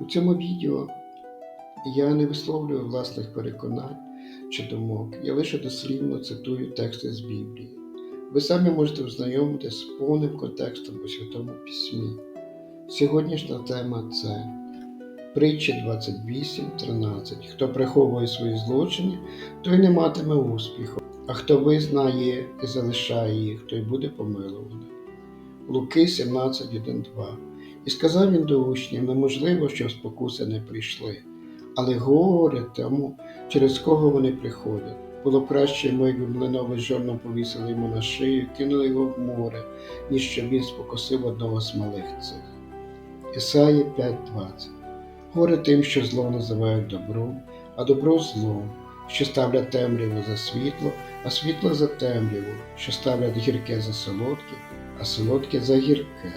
У цьому відео я не висловлюю власних переконань чи думок, я лише дослівно цитую тексти з Біблії. Ви самі можете ознайомитися з повним контекстом у Святому Письмі. Сьогоднішня тема це притча 28.13. Хто приховує свої злочини, той не матиме успіху, а хто визнає і залишає їх, той буде помилуваний. Луки 17.1.2 І сказав він до учнів, неможливо, що спокуси не прийшли, але горе тому, через кого вони приходять. Було б краще, якби млинове жорно повісили йому на шию, кинули його в море, ніж щоб він спокусив одного з малих цих. Ісаї 5.20 Горе тим, що зло називають добром, а добро злом, що ставлять темряву за світло, а світло за темряву, що ставлять гірке за солодке, а солодке за гірке.